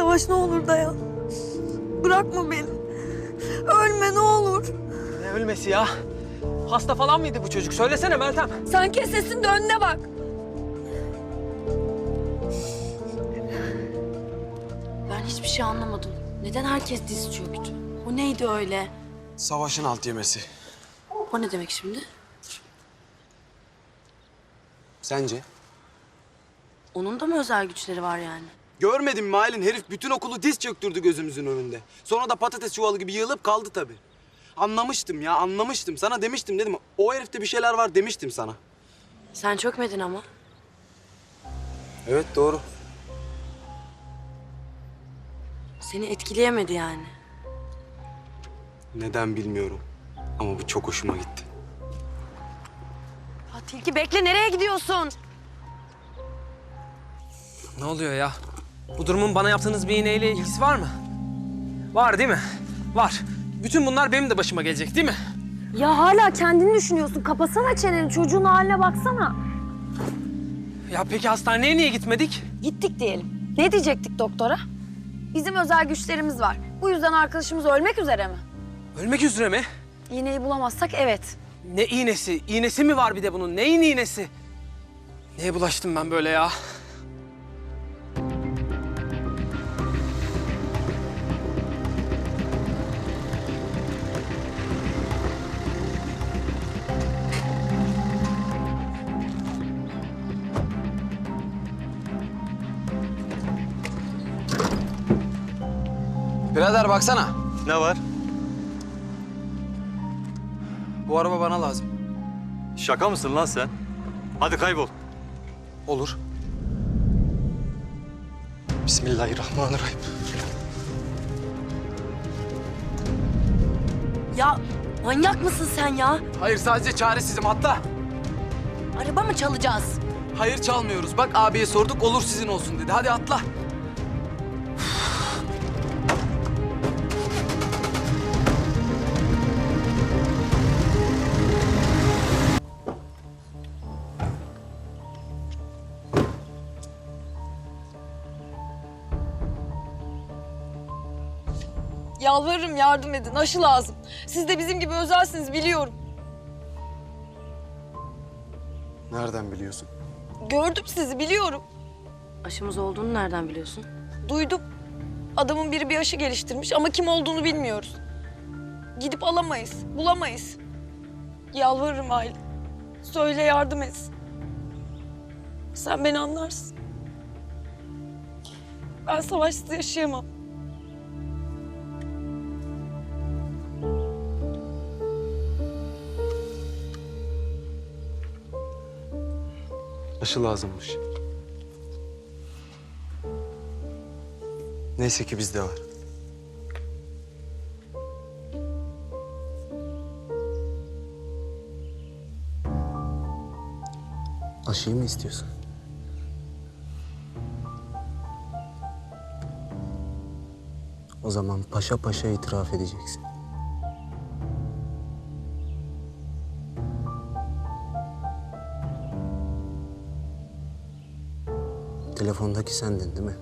Savaş ne olur dayan. Bırakma beni. Ölme ne olur. Ne ölmesi ya? Hasta falan mıydı bu çocuk? Söylesene Meltem. Sen kes sesini de önüne bak. Ben hiçbir şey anlamadım. Neden herkes diz çöktü? O neydi öyle? Savaşın alt yemesi. O ne demek şimdi? Sence? Onun da mı özel güçleri var yani? Görmedin mi Aylin? Herif bütün okulu diz çöktürdü gözümüzün önünde. Sonra da patates çuvalı gibi yığılıp kaldı tabii. Anlamıştım ya, anlamıştım. Sana demiştim dedim. O herifte bir şeyler var demiştim sana. Sen çökmedin ama. Evet doğru. Seni etkileyemedi yani. Neden bilmiyorum. Ama bu çok hoşuma gitti. Ya Tilki bekle nereye gidiyorsun? Ne oluyor ya? Bu durumun bana yaptığınız bir iğneyle ilgisi var mı? Var değil mi? Var. Bütün bunlar benim de başıma gelecek değil mi? Ya hala kendini düşünüyorsun. Kapasana çeneni. Çocuğun haline baksana. Ya peki hastaneye niye gitmedik? Gittik diyelim. Ne diyecektik doktora? Bizim özel güçlerimiz var. Bu yüzden arkadaşımız ölmek üzere mi? Ölmek üzere mi? İğneyi bulamazsak evet. Ne iğnesi? İğnesi mi var bir de bunun? Neyin iğnesi? Neye bulaştım ben böyle ya? Birader baksana. Ne var? Bu araba bana lazım. Şaka mısın lan sen? Hadi kaybol. Olur. Bismillahirrahmanirrahim. Ya manyak mısın sen ya? Hayır sadece çaresizim hatta. Araba mı çalacağız? Hayır çalmıyoruz. Bak abiye sorduk olur sizin olsun dedi. Hadi atla. Yalvarırım yardım edin. Aşı lazım. Siz de bizim gibi özelsiniz biliyorum. Nereden biliyorsun? Gördüm sizi biliyorum. Aşımız olduğunu nereden biliyorsun? Duydum. Adamın biri bir aşı geliştirmiş ama kim olduğunu bilmiyoruz. Gidip alamayız, bulamayız. Yalvarırım Aylin. Söyle yardım etsin. Sen beni anlarsın. Ben savaşsız yaşayamam. Aşı lazımmış. Neyse ki bizde var. Aşıyı mı istiyorsun? O zaman paşa paşa itiraf edeceksin. Telefondaki sendin değil mi?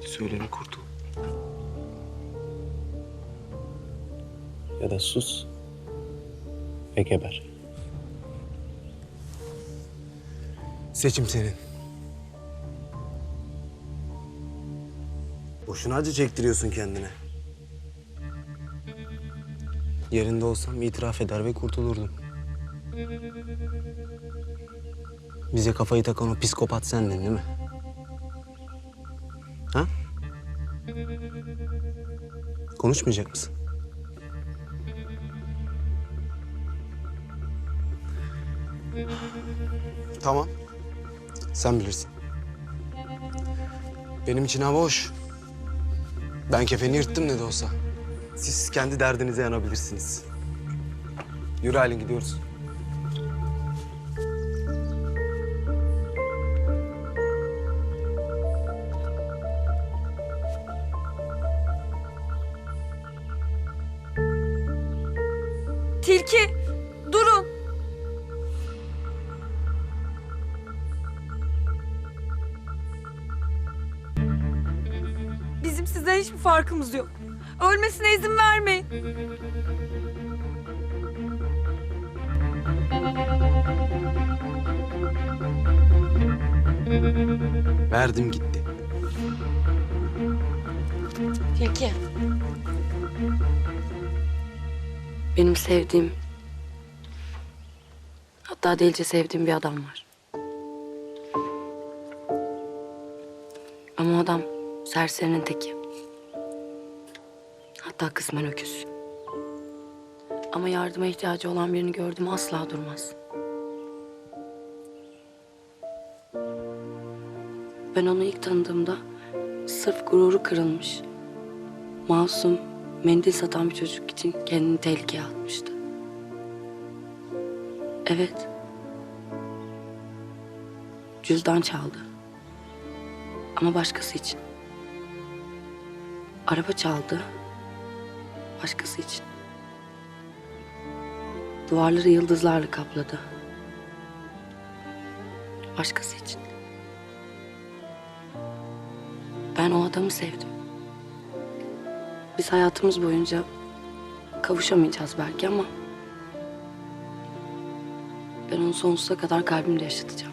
Söyleme kurtul. Ya da sus ve geber. Seçim senin. Boşuna acı çektiriyorsun kendine. Yerinde olsam itiraf eder ve kurtulurdum. Bize kafayı takan o psikopat sendin değil mi? Ha? Konuşmayacak mısın? Tamam. Sen bilirsin. Benim için hava hoş. Ben kefeni yırttım ne de olsa. Siz kendi derdinize yanabilirsiniz. Yürü Aylin gidiyoruz. Tilki, durun. Bizim sizden hiçbir farkımız yok. Ölmesine izin vermeyin. Verdim gitti. Tilki, benim sevdiğim, hatta delice sevdiğim bir adam var. Ama o adam serserinin teki. Hatta kısmen öküz. Ama yardıma ihtiyacı olan birini gördüm asla durmaz. Ben onu ilk tanıdığımda sırf gururu kırılmış, masum, mendil satan bir çocuk için kendini tehlikeye atmıştı. Evet. Cüzdan çaldı. Ama başkası için. Araba çaldı. Başkası için. Duvarları yıldızlarla kapladı. Başkası için. Ben o adamı sevdim. Biz hayatımız boyunca kavuşamayacağız belki ama... Ben onu sonsuza kadar kalbimde yaşatacağım.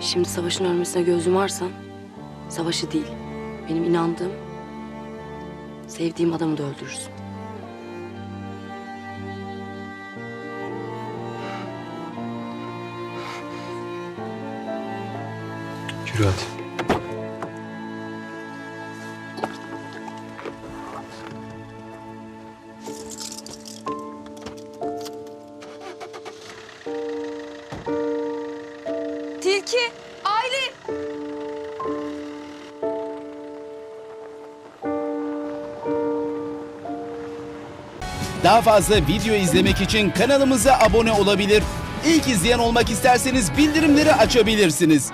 Şimdi savaşın ölmesine göz yumarsan... ...savaşı değil, benim inandığım... ...sevdiğim adamı da öldürürsün. Yürü hadi. Tilki, Aylin. Daha fazla video izlemek için kanalımıza abone olabilir. İlk izleyen olmak isterseniz bildirimleri açabilirsiniz.